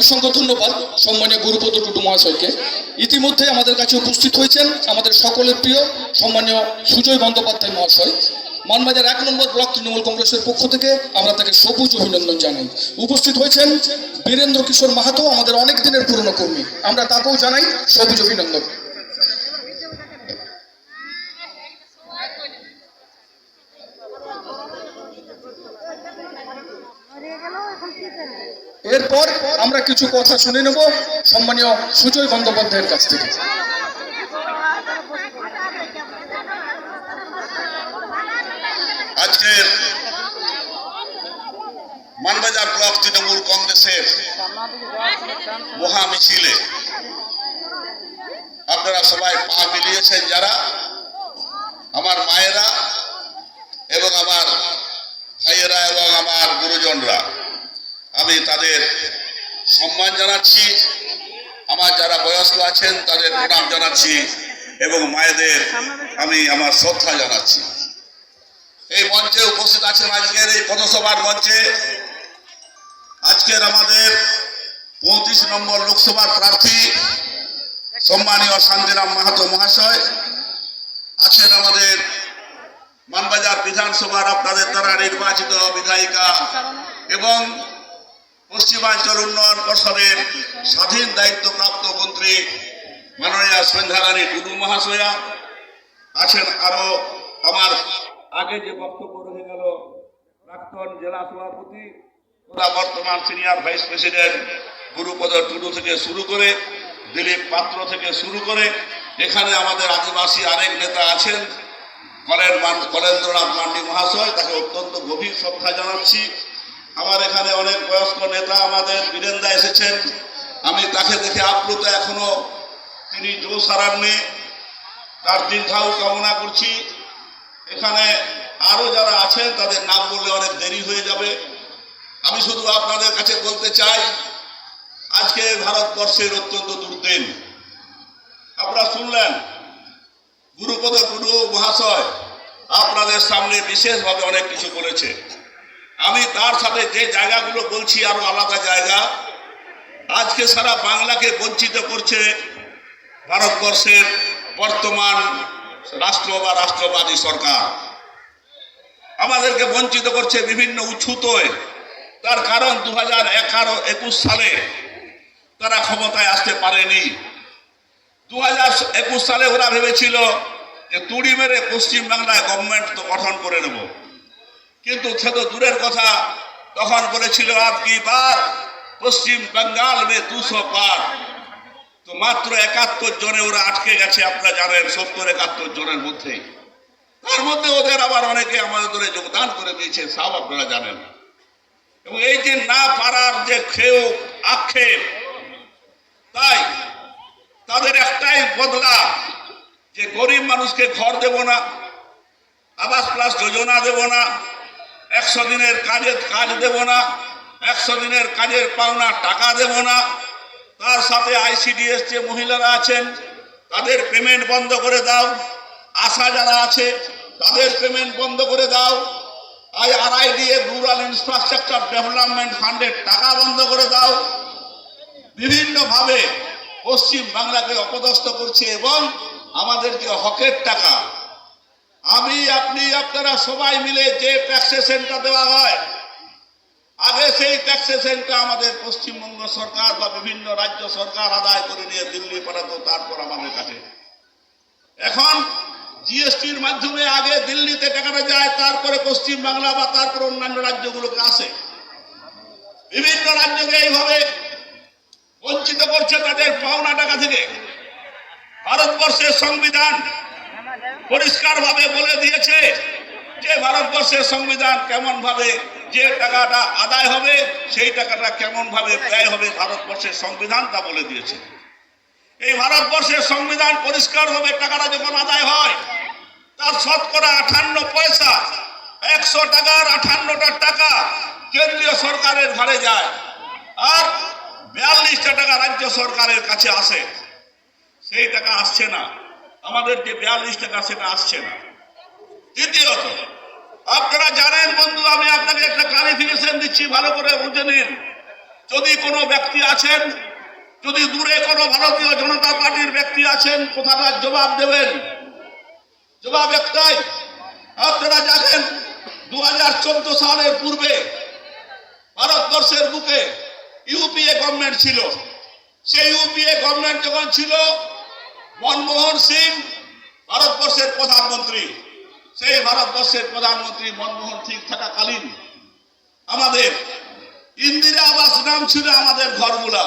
অসংখ্য ধন্যবাদ সম্মানীয় গুরুপদ টুটু মহাশয়কে। ইতিমধ্যে আমাদের কাছে উপস্থিত হয়েছেন আমাদের সকলের প্রিয় সম্মানীয় সুজয় বন্দ্যোপাধ্যায় মহাশয়। মানবাজার এক নম্বর ব্লক তৃণমূল কংগ্রেসের পক্ষ থেকে আমরা তাকে সবুজ অভিনন্দন জানাই। উপস্থিত হয়েছেন বীরেন্দ্র কিশোর মাহাতো, আমাদের অনেক দিনের পুরনো কর্মী। আমরা তাকেও জানাই সবুজ অভিনন্দন। এরপর আমরা কিছু কথা শুনে নেব সম্মানীয় সুজয় বন্দ্যোপাধ্যায়ের কাছ থেকে। আজকের মানবাজার ব্লক তৃণমূল কংগ্রেসের মহা মিছিলে আপনারা সবাই পা মিলিয়েছেন যারা, আমার মায়েরা এবং আমার ভাইয়েরা এবং আমার গুরুজনরা। আমি তাদের সম্মান জানাচ্ছি। আমার যারা বয়স্ক আছেন, তাদের প্রণাম জানাচ্ছি এবং মায়েদের আমি আমার শ্রদ্ধা জানাচ্ছি। এই মঞ্চে উপস্থিত আছেন আজকের এই পথসভার মঞ্চে। আজকের আমাদের পঁয়ত্রিশ নম্বর লোকসভার প্রার্থী সম্মানীয় শান্তিরাম মাহাতো মহাশয়, আছেন আমাদের মানবাজার বিধানসভার আপনাদের দ্বারা নির্বাচিত বিধায়িকা এবং পশ্চিমাঞ্চল উন্নয়ন পর্ষদের স্বাধীন দায়িত্বপ্রাপ্ত মন্ত্রী মাননীয় সন্ধ্যারানী টুডু মহাশয়া আছেন আরও আমার আগে যে বক্তব্য রয়ে গেল, প্রাক্তন জেলা সভাপতি তথা বর্তমান senior vice president Gurupada Tudu থেকে শুরু করে, দিলীপ পাত্র থেকে শুরু করে, এখানে আমাদের আদিবাসী আরেক নেতা আছেন কলেন মান- কলেন্দ্রনাথ মান্ডি মহাশয়, তাকে অত্যন্ত গভীর শ্রদ্ধা জানাচ্ছি। আমার এখানে অনেক বয়স্ক নেতা আমাদের বীরেন্দা এসেছেন। আমি তাকে দেখে আপ্লুত এখনও। তিনি জোশ হারাননি তার দীর্ঘায়ু কামনা করছি। এখানে আরও যারা আছেন, তাদের নাম বললে অনেক দেরি হয়ে যাবে। আমি শুধু আপনাদের কাছে বলতে চাই, আজকে ভারতবর্ষের অত্যন্ত দুর্দিন। আপনারা শুনলেন, গুরুপদ টুডু মহাশয় আপনাদের সামনে বিশেষভাবে অনেক কিছু বলেছে। আমি তার সাথে যে জায়গাগুলো বলছি আরও আলাদা জায়গা, আজকে সারা বাংলাকে বঞ্চিত করছে ভারতবর্ষের বর্তমান রাষ্ট্র বা রাষ্ট্রবাদী সরকার। আমাদেরকে বঞ্চিত করছে বিভিন্ন উচ্ছুতোয়। তার কারণ দু হাজার এগারো, একুশ সালে তারা ক্ষমতায় আসতে পারেনি। দু হাজার একুশ সালে ওরা ভেবেছিল যে তুড়ি মেরে পশ্চিমবাংলায় গভর্নমেন্ট তো গঠন করে নেব। কিন্তু সে তো দূরের কথা, তখন বলেছিল আপ কি বার পশ্চিম বেঙ্গাল মে দুশো পার। তো মাত্র একাত্তর জনে ওরা আটকে গেছে, আপনারা জানেন, সত্তর একাত্তর জনের মধ্যে তার মধ্যে ওদের আবার অনেকে আমাদের ধরে যোগদান করে দিয়েছে, সব আপনারা জানেন। এবং এই যে না পারার যে খেয়েও আক্ষেপ, তাই তাদের একটাই বদলা, যে গরিব মানুষকে ঘর দেব না, আবাস প্লাস যোজনা দেব না একশো দিনের কাজের কাজ দেব না, একশো দিনের কাজের পাওনা টাকা দেব না। তার সাথে আইসিডিএস যে মহিলারা আছেন, তাদের পেমেন্ট বন্ধ করে দাও। আশা যারা আছে, তাদের পেমেন্ট বন্ধ করে দাও। I RIDA rural infrastructure development ফান্ডের টাকা বন্ধ করে দাও। বিভিন্নভাবে পশ্চিম বাংলাকে অপদস্থ করছে এবং আমাদের যে হকের টাকা আমি, আপনি, আপনারা সবাই মিলে যে ট্যাক্সেশনটা দেওয়া হয়, আগে সেই ট্যাক্সেশনটা আমাদের পশ্চিমবঙ্গ সরকার বা বিভিন্ন রাজ্য সরকার আদায় করে নিয়ে দিল্লি পাঠাতো, তারপর আমাদের কাছে। এখন জিএসটির মাধ্যমে আগে দিল্লিতে টাকাটা যায়, তারপরে পশ্চিম বাংলা বা তারপর অন্যান্য রাজ্যগুলোকে আসে। বিভিন্ন রাজ্যকে এইভাবে বঞ্চিত করছে তাদের পাওনা টাকা থেকে। ভারতবর্ষের সংবিধান পরিষ্কারভাবে বলে দিয়েছে যে ভারতবর্ষের সংবিধান কেমন ভাবে যে টাকাটা আদায় হবে, সেই টাকাটা কেমন ভাবে ব্যয় হবে ভারতবর্ষের সংবিধান তা বলে দিয়েছে। এই ভারতবর্ষের সংবিধান পরিষ্কারভাবে টাকাটা যখন আদায় হয়, তার শতকরা আঠান্ন পয়সা, একশো টাকার আঠান্নটা টাকা কেন্দ্রীয় সরকারের ঘাড়ে যায় আর বিয়াল্লিশটা টাকা রাজ্য সরকারের কাছে আসে। সেই টাকা আসছে না। আমাদের যে বিয়াল্লিশ টাকা সেটা আসছে না। দ্বিতীয়ত আপনারা জানেন বন্ধু, আমি আপনাকে একটা ক্লারিফিকেশন দিচ্ছি, ভালো করে বুঝে নিন। যদি কোনো ব্যক্তি আছেন, যদি দূরে কোনো ভারতীয় জনতা পার্টির ব্যক্তি আছেন কোথাকার জবাব দেবেন। জবাব একটাই, আপনারা জানেন দু চোদ্দ সালের পূর্বে ভারতবর্ষের বুকে ইউপিএ গভর্নমেন্ট ছিল। সেই ইউপিএ গভর্নমেন্ট যখন ছিল মনমোহন সিং, ভারতবর্ষের প্রধানমন্ত্রী। সেই ভারতবর্ষের প্রধানমন্ত্রী মনমোহন সিং থাকাকালীন আমাদের ইন্দিরা আবাস নাম ছিল আমাদের ঘরগুলা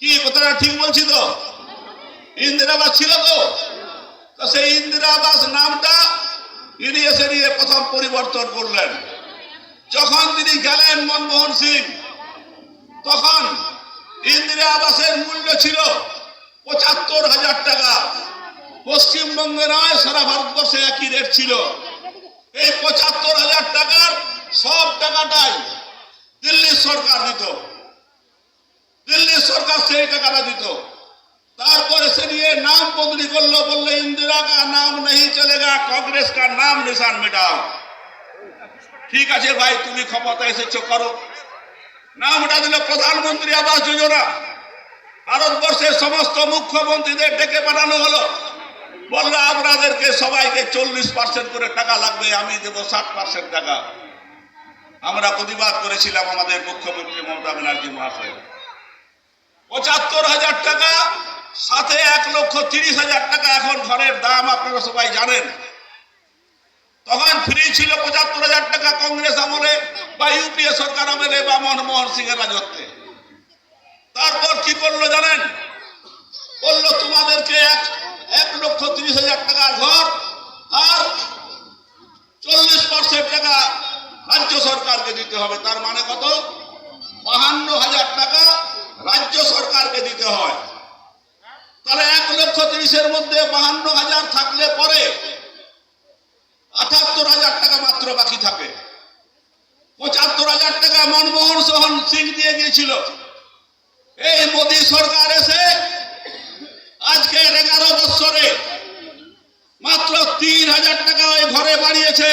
কি কথাটা ঠিক বলছি তো? ইন্দিরা আবাস ছিল তো সেই ইন্দিরা আবাস নামটা ইনি এসে নিয়ে প্রথম পরিবর্তন করলেন। যখন তিনি গেলেন মনমোহন সিং, তখন ইন্দিরা আবাসের মূল্য ছিল পঁচাত্তর হাজার টাকা। পশ্চিমবঙ্গে নয় সারা ভারতবর্ষে একই রেট ছিল। এই পঁচাত্তর হাজার টাকার সব টাকাটাই দিল্লি সরকার দিত। দিল্লি সরকার সেই টাকাটা দিত। তারপরে সে নিয়ে নাম বদলি করল, বললে, ইন্দিরা কা নাম নেই চলেগা, কংগ্রেস কার নাম নিশান মেটাও। ঠিক আছে ভাই, তুমি ক্ষমতা এসেছ, করো। নামটা দিল প্রধানমন্ত্রী আবাস যোজনা। ভারতবর্ষের সমস্ত মুখ্যমন্ত্রীদের ডেকে পাঠানো হলো। বলল, আপনাদেরকে সবাইকে চল্লিশ পার্সেন্ট করে টাকা লাগবে, আমি দেবো ষাট পার্সেন্ট টাকা। আমরা প্রতিবাদ করেছিলাম আমাদের মুখ্যমন্ত্রী মমতা ব্যানার্জি মহাশয় পঁচাত্তর হাজার টাকা, সাথে এক লক্ষ তিরিশ হাজার টাকা এখন ঘরের দাম, আপনারা সবাই জানেন। তখন ফ্রি ছিল পঁচাত্তর হাজার টাকা কংগ্রেস আমলে বা ইউপিএ সরকার আমলে বা মনমোহন সিং এর রাজত্বে। তারপর কি করল জানেন? বলল, তোমাদেরকে এক এক লক্ষ তিরিশ হাজার টাকার ঘর আর চল্লিশ পার্সেন্ট টাকা রাজ্য সরকারকে দিতে হবে। তার মানে কত? বাহান্ন হাজার টাকা রাজ্য সরকারকে দিতে হয়। তাহলে এক লক্ষ তিরিশের মধ্যে বাহান্ন হাজার থাকলে পরে আঠাত্তর হাজার টাকা মাত্র বাকি থাকে। পঁচাত্তর হাজার টাকা মনমোহন সোহন সিং দিয়ে গিয়েছিল এই মোদী সরকার এসে আজকে এগারো বৎসরে মাত্র তিন হাজার টাকা ওই ঘরে বাড়িয়েছে।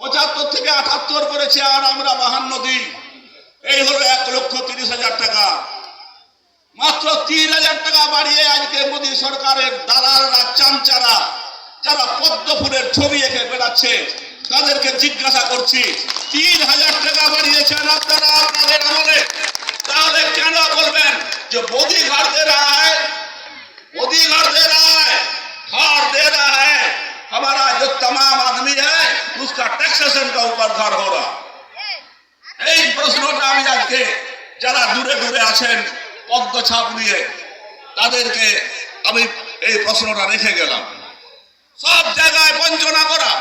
পঁচাত্তর থেকে আঠাত্তর করেছে, আর আমরা বাহান্ন দিই এই হলো এক লক্ষ তিরিশ হাজার টাকা। মাত্র তিন হাজার টাকা বাড়িয়ে আজকে মোদী সরকারের দালালরা, চামচারা, যারা পদ্ম ফুলের ছবি এঁকে বেড়াচ্ছে, তাদেরকে জিজ্ঞাসা করছি, তিন হাজার টাকা বাড়িয়েছেন আপনারা, আপনাদের আমলে? তাহলে কেন বলবেন যে মোদী ঘর দে रहा है मोदी घर दे रहा है घर दे रहा है हमारा जो तमाम आदमी है उसका टैक्सेशन का ऊपर घर हो रहा এই প্রশ্নটা আমি আজকে যারা দূরে দূরে আছেন পদ্ম ছাপ নিয়ে তাদেরকে আমি এই প্রশ্নটা রেখে গেলাম সব জায়গায় বঞ্চনা করা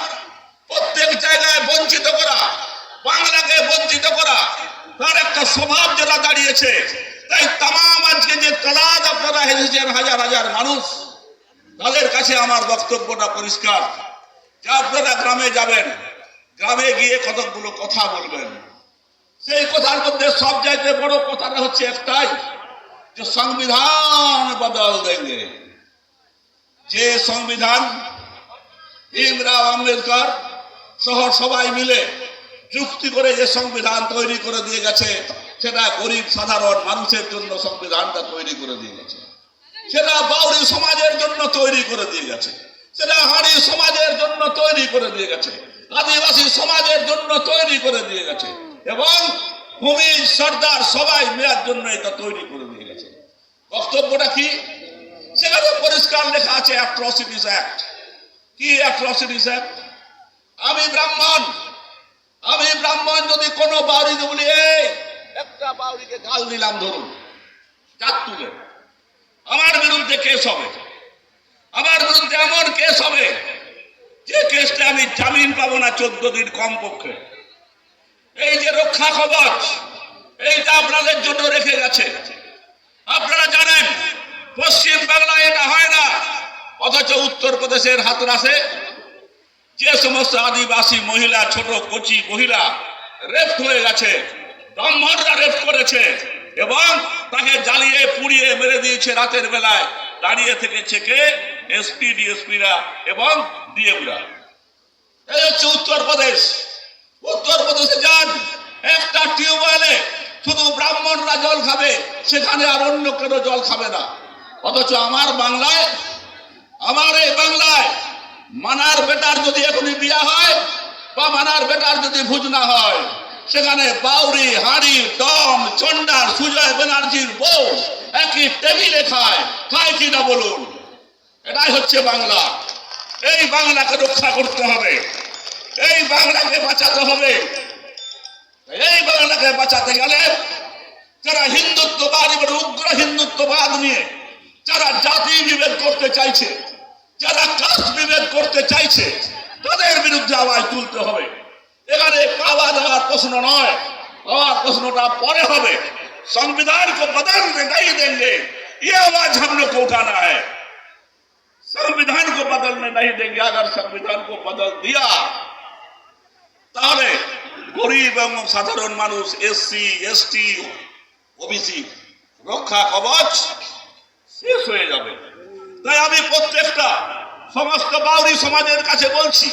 প্রত্যেক জায়গায় বঞ্চিত করা বাংলাকে বঞ্চিত করা তার একটা স্বভাব যেটা দাঁড়িয়েছে। তাই তামাম আজকে যে তলাদ আপনারা হেসেছেন হাজার হাজার মানুষ, তাদের কাছে আমার বক্তব্যটা পরিষ্কার। যে আপনারা গ্রামে যাবেন, গ্রামে গিয়ে কতগুলো কথা বলবেন। সেই কথার মধ্যে সব চাইতে বড় কথাটা হচ্ছে একটাই, যে সংবিধান বদল দেंगे যে সংবিধান, ভীমরাও আম্বেদকর সহ সবাই মিলে যুক্তি করে যে সংবিধান তৈরি করে দিয়ে গেছে, সেটা গরিব, সাধারণ মানুষের জন্য সংবিধানটা তৈরি করে দিয়ে গেছে। সেটা বাউরি সমাজের জন্য তৈরি করে দিয়ে গেছে। সেটা হাড়ি সমাজের জন্য তৈরি করে দিয়ে গেছে। আদিবাসী সমাজের জন্য তৈরি করে দিয়ে গেছে। এবং ভূমি, সর্দার, সবাই মেয়ার জন্য এটা তৈরি করে দিয়ে গেছে। বক্তব্যটা কি? সেখানে পরিষ্কার লেখা আছে অ্যাট্রসিটিস অ্যাক্ট কি অ্যাট্রসিটিস অ্যাক্ট আমি ব্রাহ্মণ আমি ব্রাহ্মণ যদি কোনো বাউরিকে বলি, এই, একটা বাউরিকে গাল দিলাম ধরুন চার তুলে। আমার বিরুদ্ধে কেস হবে। আমার বিরুদ্ধে এমন কেস হবে যে কেসটা আমি জামিন পাবো না চোদ্দ দিন কম পক্ষে এই যে রক্ষা কবচ, এইটা আপনাদের জন্য রেখে গেছে। আপনারা জানেন, পশ্চিম বাংলায় এটা হয় না, অথচ উত্তরপ্রদেশের হাতরাসে যে সমস্ত আদিবাসী মহিলা, ছোট, কচি মহিলা রেপ হয়ে গেছে, ব্রাহ্মণরা রেপ করেছে এবং তাকে জ্বালিয়ে, পুড়িয়ে মেরে দিয়েছে রাতের বেলায়। দাঁড়িয়ে থেকেছে কে এসপি ডিএসপিরা এবং ডিএমরা এই হচ্ছে উত্তরপ্রদেশ উত্তরপ্রদেশে যান, একটা টিউবওয়েলে শুধু ব্রাহ্মণরা জল খাবে, সেখানে আর অন্য কেউ জল খাবে না। অথচ আমার বাংলায়, আমার এই বাংলায় মানার বেটার যদি এখনই বিয়া হয় বা মানার বেটার যদি ভুজ না হয়, সেখানে বাউরি, হাড়ি টম চন্ডার সুজয় ব্যানার্জির বউ একই টেবিলে খায়। খায় কি না বলুন? এটাই হচ্ছে বাংলা। এই বাংলাকে রক্ষা করতে হবে। এই বাংলাকে বাঁচাতে হবে। এই বাংলাকে বাঁচাতে গেলে যারা হিন্দুত্ববাদ এবং উগ্র হিন্দুত্ববাদ নিয়ে, যারা জাতি বিভেদ করতে চাইছে যারা কাস্ট বিভেদ করতে চাইছে তাদের বিরুদ্ধে আওয়াজ তুলতে হবে এখানে পাওয়া দেওয়ার প্রশ্ন নয় পাওয়ার প্রশ্নটা পরে হবে संविधान को बदलने नहीं देंगे ये आवाज हम लोग को उठाना है संविधान को बदलने नहीं देंगे अगर संविधान को बदल दिया তাহলে গরিব এবং সাধারণ মানুষ এসসি এসটি ওবিসি রক্ষা কবচ শেষ হয়ে যাবে তাই আমি প্রত্যেকটা সমস্ত বাউরি সমাজের কাছে বলছি,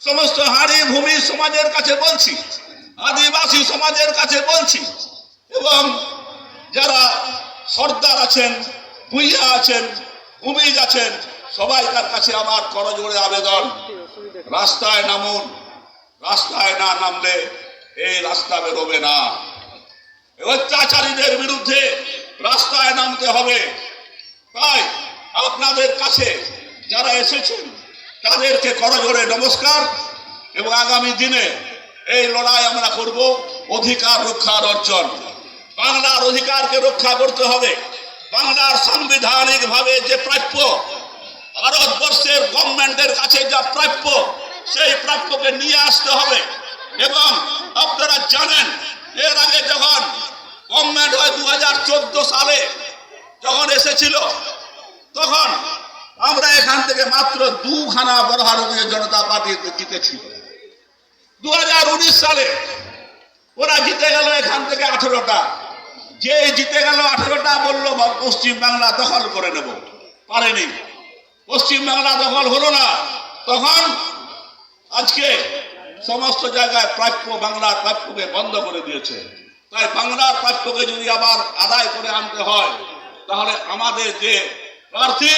সমস্ত হাড়ি ভূমি সমাজের কাছে বলছি, আদিবাসী সমাজের কাছে বলছি, এবং যারা সর্দার আছেন, ভুইয়া আছেন, ভূমিজ আছেন, সবাই তার কাছে আমার করজোড়ে আবেদন। রাস্তায় নামুন, রাস্তায় না নামলে এই রাস্তা বেরোবে না। অত্যাচারীদের বিরুদ্ধে রাস্তায় নামতে হবে। তাই আপনাদের কাছে যারা এসেছেন, তাদেরকে করজোড়ে নমস্কার এবং আগামী দিনে এই লড়াই আমরা করব অধিকার রক্ষার অর্জন। বাংলার অধিকারকে রক্ষা করতে হবে। বাংলার সাংবিধানিক ভাবে যে প্রাপ্য, ভারতবর্ষের গভর্নমেন্টের কাছে যা প্রাপ্য, সেই প্রাপ্যকে নিয়ে আসতে হবে। এবং আপনারা জানেন, এর আগে যখন গভর্নমেন্ট হয় দু হাজার চোদ্দ সালে, যখন এসেছিল তখন আমরা এখান থেকে মাত্র দুখানা বড় ভারতীয় জনতা পার্টি জিতেছি। দু হাজার উনিশ সালে ওরা জিতে গেল এখান থেকে আঠেরোটা। যে জিতে গেল আঠেরোটা বলল পশ্চিম বাংলা দখল করে নেব। পারেনি। পশ্চিম বাংলা দখল হলো না। তখন আজকে সমস্ত জায়গায় প্রাপ্য বাংলার প্রাপ্যকে বন্ধ করে দিয়েছে। তাই বাংলার প্রাপ্যকে যদি আবার আদায় করে আনতে হয়, তাহলে আমাদের যে প্রার্থী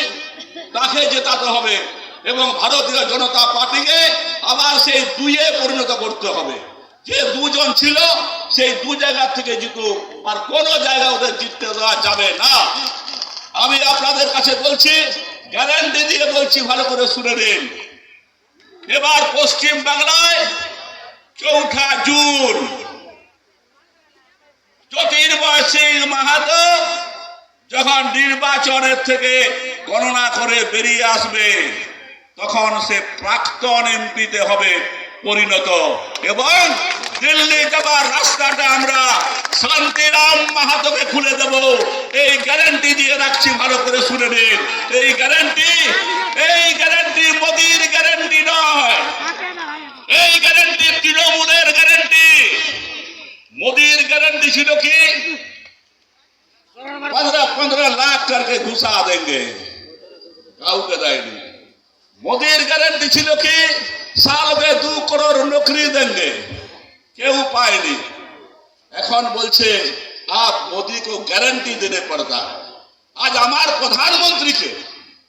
তাকে জেতাতে হবে এবং ভারতীয় জনতা পার্টিকে আবার সেই দুইয়ে পরিণত করতে হবে। যে দুজন ছিল, সেই দু জায়গা থেকে জিতুক, আর কোন জায়গা ওদের জিততে দেওয়া যাবে না। আমি আপনাদের কাছে বলছি, গ্যারান্টি দিয়ে বলছি, ভালো করে শুনে নিন। এবার পশ্চিম বাংলায় চৌঠা জুন। জ্যোতির্ময় মাহাতো যখন নির্বাচনের থেকে গণনা করে বেরিয়ে আসবে, তখন সে প্রাক্তন এমপিতে হবে পরিণত। এবং দিল্লি যাবার রাস্তাটা আমরা শান্তিরাম মাহাতোকে খুলে দেব। এই গ্যারান্টি দিয়ে রাখছি ভালো করে শুনে নিন। এই গ্যারান্টি এই গ্যারান্টি মোদির গ্যারান্টি নয়। এই গ্যারান্টি তৃণমূলের গ্যারান্টি। মোদির গ্যারান্টি ছিল কি? साफ ঘুষা घुसा কাউকে দেয়নি। মোদীর গ্যারেন্টি ছিল কি? সালবে দু করোড় নকরি দেনগে। কেউ পায়নি। এখন বলছে, আপ মোদী কো গ্যারেন্টি দিতে পড়তা। আজ আমার প্রধানমন্ত্রীকে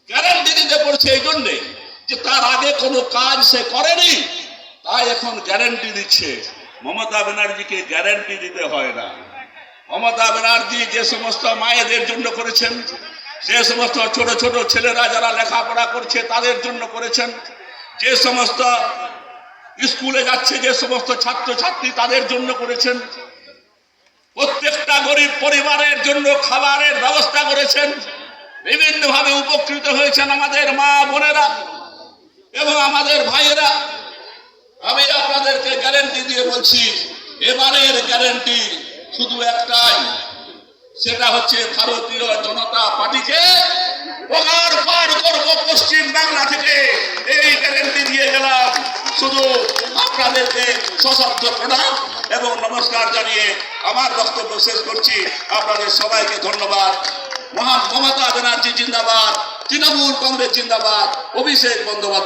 গ্যারেন্টি দিতে পড়ছে এই জন্যে যে তার আগে কোনো কাজ সে করেনি। তাই এখন গ্যারেন্টি দিচ্ছে। মমতা ব্যানার্জিকে গ্যারান্টি দিতে হয় না। মমতা ব্যানার্জি যে সমস্ত মায়েদের জন্য করেছেন, যে সমস্ত ছোট ছোট ছেলেরা যারা লেখাপড়া করছে তাদের জন্য করেছেন, যে সমস্ত স্কুলে যাচ্ছে, যে সমস্ত ছাত্র ছাত্রী তাদের জন্য করেছেন, প্রত্যেকটা গরিব পরিবারের জন্য খাবারের ব্যবস্থা করেছেন, বিভিন্নভাবে উপকৃত হয়েছেন আমাদের মা বোনেরা এবং আমাদের ভাইয়েরা। আমি আপনাদেরকে গ্যারেন্টি দিয়ে বলছি, এবারের গ্যারেন্টি শুধু একটাই, সেটা হচ্ছে ভারতীয় জনতা পার্টিকে ওগার পার করব পশ্চিম বাংলা থেকে। এই গ্যারেন্টি দিয়ে গেলাম। শুধু আপনাদেরকে সশব্দ প্রণাম এবং নমস্কার জানিয়ে আমার বক্তব্য শেষ করছি। আপনাদের সবাইকে ধন্যবাদ। মহান মমতা ব্যানার্জি জিন্দাবাদ, তৃণমূল কংগ্রেস জিন্দাবাদ, অভিষেক বন্দ্যোপাধ্যায়।